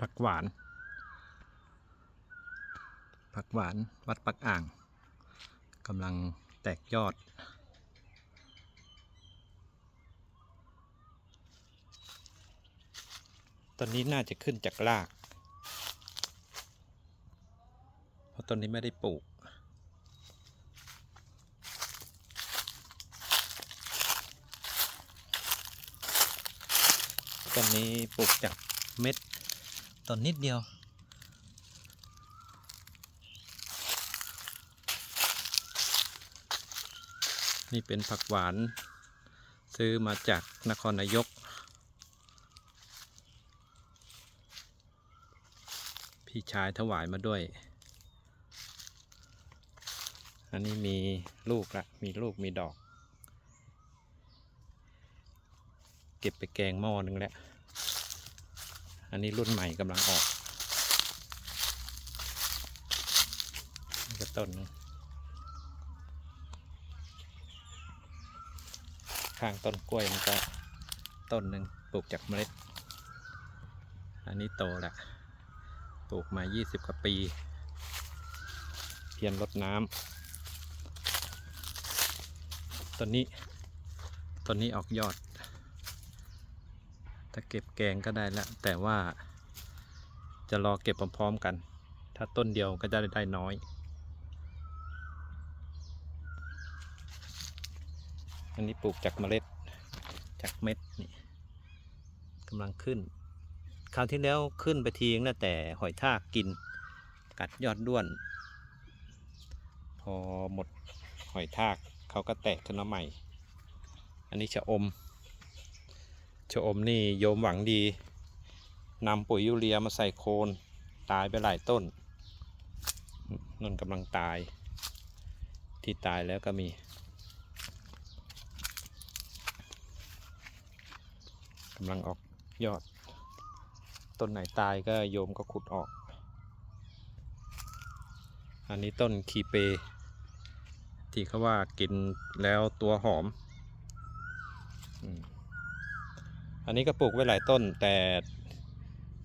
ผักหวาน ผักหวานวัดปักอ่างกำลังแตกยอด ตอนนี้น่าจะขึ้นจากราก เพราะต้นนี้ไม่ได้ปลูกต้นนี้ปลูกจากเม็ด ต้นนิดเดียวนี่เป็นผักหวาน ซื้อมาจากนครนายก พี่ชายถวายมาด้วย อันนี้มีลูกละมีลูกมีดอก เก็บไปแกงหม้อนึงแล้ว อันนี้รุ่นใหม่กำลังออกนี่ก็ต้นหนึ่งข้างต้นกล้วยมันก็ต้นหนึ่งปลูกจากเมล็ด อันนี้โตแล้วปลูกมา 20 กว่าปี เพียรรดน้ำต้นนี้ต้นนี้ออกยอด ถ้าเก็บแกงก็ได้แล้วแต่ว่าจะรอเก็บพร้อมๆกัน ถ้าต้นเดียวก็จะได้น้อยอันนี้ปลูกจากเมล็ดจากเม็ดนี่กำลังขึ้น คราวที่แล้วขึ้นไปทีนึงแล้วแต่หอยทากกิน กัดยอดด้วน พอหมดหอยทากเขาก็แตกขึ้นมาใหม่ อันนี้ชะอม ชะอมนี่โยมหวังดีนำปุ๋ยยูเรียมาใส่โคนตายไปหลายต้นนั่นกำลังตาย ที่ตายแล้วก็มี กำลังออกยอด ต้นไหนตายก็โยมก็ขุดออก อันนี้ต้นคีเป ที่เขาว่ากินแล้วตัวหอม อืม อันนี้ก็ปลูกไว้หลายต้น แต่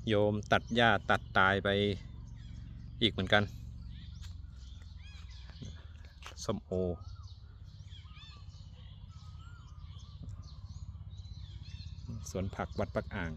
โยมตัดหญ้าตัดตายไปอีกเหมือนกันส้มโอสวนผักวัดปักอ่าง